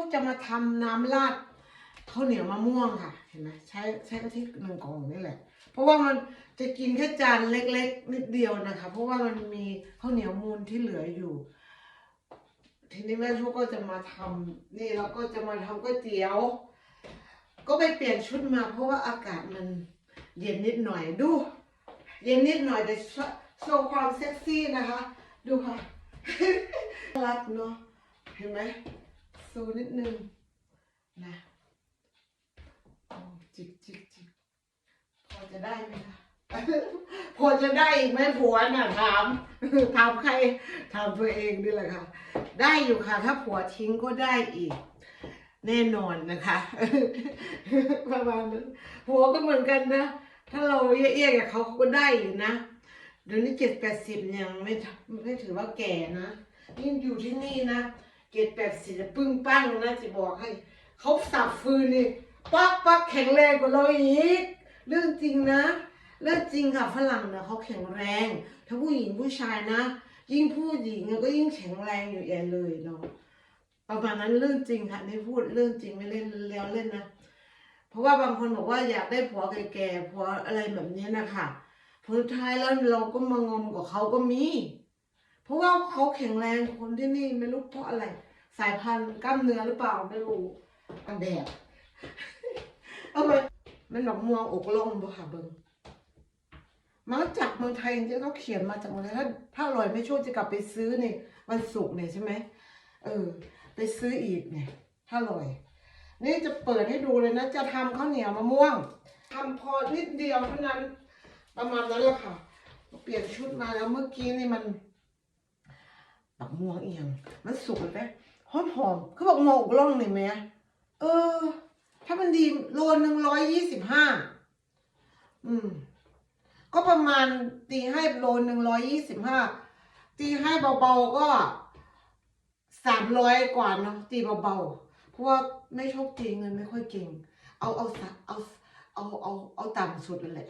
คจะมาทำน้ำราดข้าวเหนียวมะม่วงค่ะ เห็นไหมใช้ใช้กะทิหนึ่งกล่องนี่แหละ เพราะว่ามันจะกินแค่จานเล็ก ๆ นิดเดียวนะคะ เพราะว่ามันมีข้าวเหนียวมูลที่เหลืออยู่ ทีนี้แม่ชูก็จะมาทำนี่เราก็จะมาทำก๋วยเตี๋ยว ก็ไปเปลี่ยนชุดมา เพราะว่าอากาศมันเย็นนิดหน่อยดู เย็นนิดหน่อยแต่โชว์ความเซ็กซี่นะคะ ดูค่ะรักเนาะเห็นไหม ซูนิดนึงนะจิกจิกจิกพอจะได้ไหมคะพอจะได้อีกไหมผัวน่ะถามถามใครถามตัวเองนี่แหละค่ะ ได้อยู่ค่ะ ถ้าผัวทิ้งก็ได้อีก แน่นอนนะคะประมาณนั้นผัวก็เหมือนกันนะ ถ้าเราเอี้ยๆกับเขาเขาก็ได้อยู่นะเดี๋ยวนี้เจ็ดแปดสิบยังไม่ไม่ถือว่าแก่นะยิ่งอยู่ที่นี่นะ เจ็ดแปดสิบปึ้งปั้งนะจะบอกให้ เขาสับฟืนนี่ปักปักแข็งแรงกว่าเราอีก เรื่องจริงนะ เรื่องจริงค่ะฝรั่งนะเขาแข็งแรงถ้าผู้หญิงผู้ชายนะ ยิ่งผู้หญิงก็ยิ่งแข็งแรงอยู่แย่เลยเนาะประมาณนั้นเรื่องจริงค่ะนี่พูดเรื่องจริงไม่เล่นแล้วเล่นนะเพราะว่าบางคนบอกว่าอยากได้ผัวแก่ๆผัวอะไรแบบนี้นะคะผลท้ายแล้วเราก็มางมกับเขาก็มี เพราะว่าเขาแข็งแรงคนที่นี่ไม่รู้เพราะอะไร สายพันธุ์กล้ามเนื้อหรือเปล่าไม่รู้กันแดดเอาไปมันดอกม่วงอกลงบ่ค่ะเบิงมาจากเมืองไทยจริงๆเขาเขียนมาจากเมืองไทยถ้าถ้าอร่อยไม่ช่วยจะกลับไปซื้อเนี่ยวันศุกร์เนี่ยใช่ไหมเออ ไปซื้ออีกเนี่ย ถ้าอร่อย นี่จะเปิดให้ดูเลยนะ จะทำข้าวเหนียวมะม่วงทำพอนิดเดียวเท่านั้น ประมาณนั้นแหละค่ะ เปลี่ยนชุดมาแล้วเมื่อกี้นี่มัน ปักม่วงเอียงมันสุกเลยไหมหอมหอมๆเขาบอกมองอกล่องเลยไหมเออ ถ้ามันดีโลหนึ่งร้อยยี่สิบห้าอืม ก็ประมาณตีให้โลหนึ่งร้อยยี่สิบห้าตีให้เบาๆก็สามร้อยกว่าเนาะตีเบาๆเพราะว่าไม่ชอบตีเงินไม่ค่อยเก่ง เอาเอาเอาเอาเอาเอาต่ำสุดเลยแหละ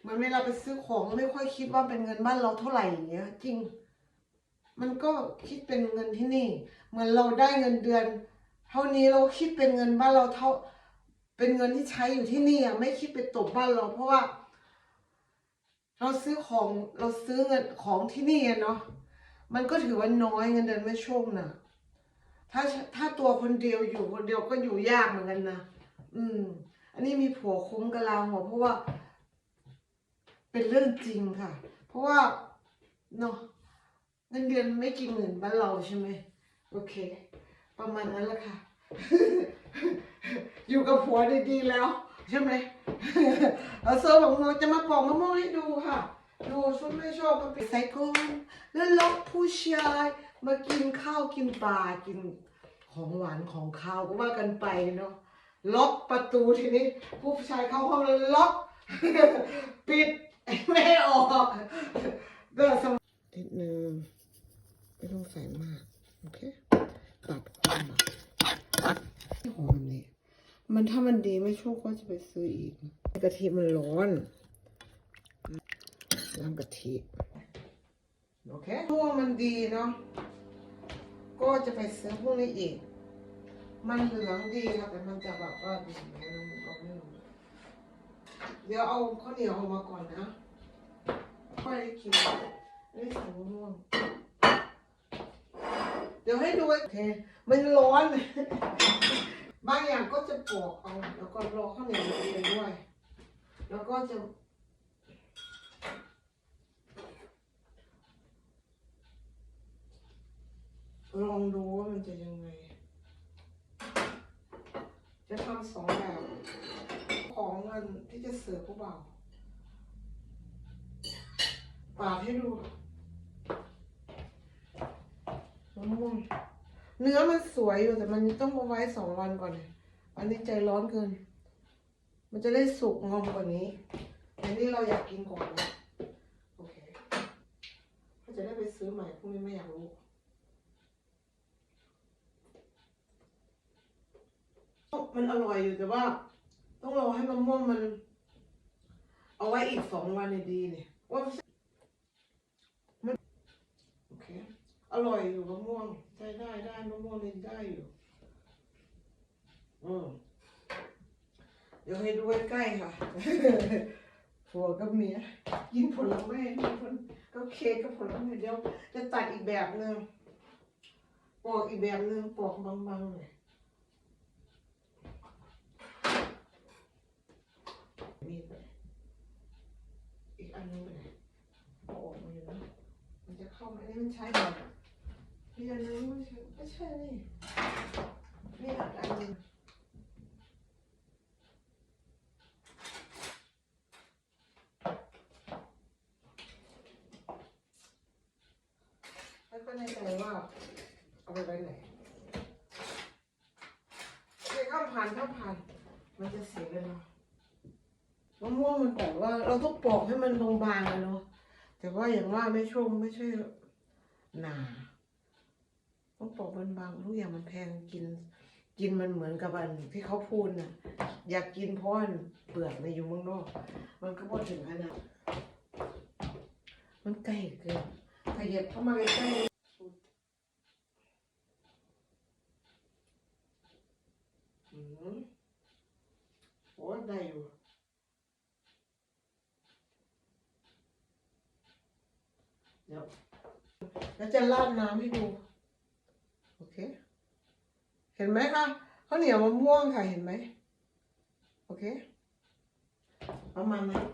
เหมือนเวลาไปซื้อของไม่ค่อยคิดว่าเป็นเงินบ้านเราเท่าไหร่อย่างเงี้ย จริง มันก็คิดเป็นเงินที่นี่ เหมือนเราได้เงินเดือน เท่านี้เราคิดเป็นเงินบ้านเราเท่า เป็นเงินที่ใช้อยู่ที่นี่อะไม่คิดไปตกบ้านเรา เพราะว่า เราซื้อของเราซื้อเงินของที่นี่เนาะมันก็ถือว่าน้อยเงินเดือนไม่โชคนะถ้าถ้าตัวคนเดียวอยู่คนเดียวก็อยู่ยากเหมือนกันนะอืม อันนี้มีผัวคุ้มกับเราหัวเพราะว่า เป็นเรื่องจริงค่ะ เพราะว่าเนาะ เงินเดือนไม่กี่หมื่นบ้านเราใช่ไหมโอเค ประมาณนั้นแหละค่ะ อยู่กับผัวดีๆแล้ว ใช่ไหมเอาเซอร์บอกว่าจะมาปอกมะม่วงให้ดูค่ะ ดูชุดไม่ชอบก็ไปใส่ก้แล้วล็อกผู้ชายมากินข้าวกินปลากินของหวานของข้าวก็ว่ากันไปเนาะล็อกประตูทีนี้ ผู้ชายเข้าห้องแล้วล็อกปิดไม่ให้ออกเดินสมนิดนึง ไม่ต้องใส่มาก โอเคตัดความหอมนี่มันถ้ามันดีไม่โชคก็จะไปซื้ออีกกะทิมันร้อนน้ำกะทิโอเคพวกมันดีเนาะก็จะไปซื้อพวกนี้อีก มันเหลืองดีค่ะแต่มันจะแบบว่าดีไหมเราไม่รู้เดี๋ยวเอาข้าวเหนียวออกมาก่อนนะค่อยได้กินได้ใส่มะม่วง เดี๋ยวให้ดูโอเค มันร้อน บางอย่างก็จะปอกเอา แล้วก็รอข้าวเหนียวมันเย็นด้วย แล้วก็จะลองดูว่ามันจะยังไง จะทำสองแบบ ของเงินที่จะเสิร์ฟผู้บ่าวปาดให้ดู มะม่วง เนื้อมันสวยอยู่แต่มันต้องมาไว้สองวันก่อน อันนี้ใจร้อนเกิน มันจะได้สุกงอมกว่านี้ อันนี้เราอยากกินก่อนนะโอเคถ้าจะได้ไปซื้อใหม่พรุ่งนี้ไม่อยากรู้มันอร่อยอยู่แต่ว่า ต้องรอให้มะม่วงมัน เอาไว้อีกสองวันเนี่ยดีเนี่ยว่ามันโอร่อยอยู่มะม่วงใช้ได้ได้มะม่วงนี่ได้อยู่อืมเดี๋ยวให้ดูใกล้ๆค่ะ ผัวกับเมียกินผลไม้มีคนก็เค้กกับผลไม้เดี๋ยวจะตัดอีกแบบหนึ่งปอกอีกแบบหนึ่งปอกบางๆเลยมีดไปอีกอันหนึงไปไหนเอาออกมาอยู่นะมันจะเข้ามาอันนี้มันใช้แบบ นี่อันนึงไม่ใช่ไม่ใช่นี่นี่อันอันหนึงไม่ค่อยแน่ใจว่า เอาไปไว้ไหนไม่ข้ามผ่านข้ามผ่าน มันจะเสียเลยเนาะมะม่วงมันแต่ว่า เราต้องปอกให้มันบางๆอะเนาะแต่ว่าอย่างว่าไม่ชุ่มไม่ใช่หนา ต้องปอกบางๆทุกอย่างมันแพงกิน กินมันเหมือนกับอันที่เขาพูดน่ะ อยากกินเพราะว่าเปลือกในอยู่เมืองนอก มันก็พอถึงขนาดมันใกล้เกินขยับเข้ามาใกล้ๆโอ้ได้อยู่เดี๋ยวแล้วจะราดน้ำให้ดู โอเค เห็นไหมคะข้าวเหนียวมะม่วงค่ะเห็นไหมโอเคประมาณนั้น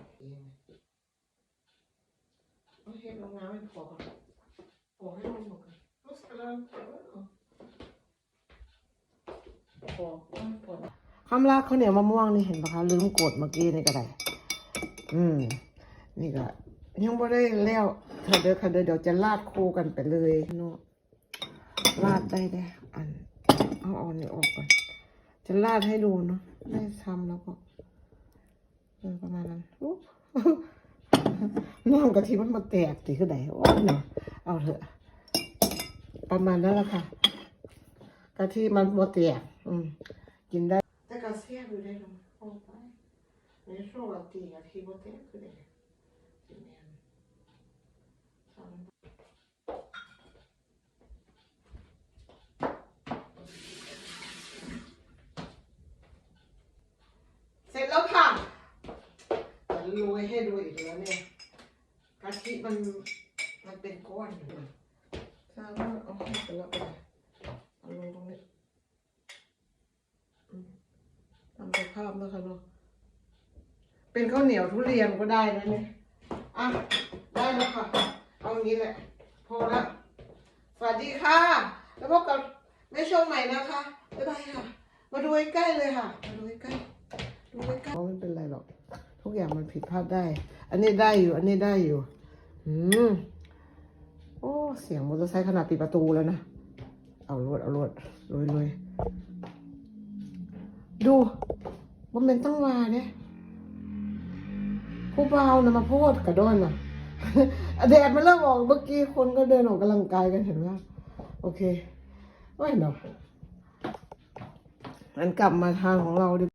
โอเคลงน้ำให้พอก่อนพอให้มันหมดก่อนรู้สึกแล้วพอพอคำลากข้าวเหนียวมะม่วงนี่เห็นปะคะลืมกดเมื่อกี้นี่ก็ได้อืม นี่ก็ยังไม่ได้แล้วค่ะเดี๋ยวค่ะเดี๋ยวเดี๋ยวจะลาดคู่กันไปเลยเนาะ ลาดได้ได้อันเอาเออนนี่ออกก่อน จะลาดให้ดูเนาะได้ทำแล้วก็เออประมาณนั้นอุ๊บน้ำกะทิมันมาแตกตีขึ้นไหนโอ้ยเนาะเอาเถอะ ประมาณนั้นแหละค่ะกะทิมันมาแตกอืมกินได้แต่กระเซียบอยู่ได้เนาะโอ้ไปในช่วงเราตีกะทิมาแตกขึ้นไหนกินแน่ทำ เสร็จแล้วค่ะจะโรยให้ดูอีกแล้วเนี่ยกะทิมันมัน เป็นก้อนอนะทราว่าเอาให้ไปแล้วไปเอาลงตรงนี้อืมทำสภาพนะคะเนาะเป็นข้าวเหนียวทุเรียนก็ได้นะเนี่ยอะได้แล้วค่ะ เอางี้แหละ พอละสวัสดีค่ะ แล้วพบกับแม่ชมใหม่นะคะบ๊ายบายค่ะ มาดูใกล้เลยค่ะ มาดูใกล้ดูใกล้ไม่เป็นไรหรอก ทุกอย่างมันผิดพลาดได้ อันนี้ได้อยู่ อันนี้ได้อยู่ อืม โอ้ เสียงมอเตอร์ไซค์ขนาดปิดประตูแล้วนะ เอารวดเอารวดรวยรวยดูว่ามันตั้งมาเนี่ยผู้เบานะมาโพดกระโดอนน่ะแดดมันเริ่มออกเมื่อกี้คนก็เดินออกกำลังกายกันเห็นไหมโอเคไม่เนาะงั้นกลับมาทางของเราดี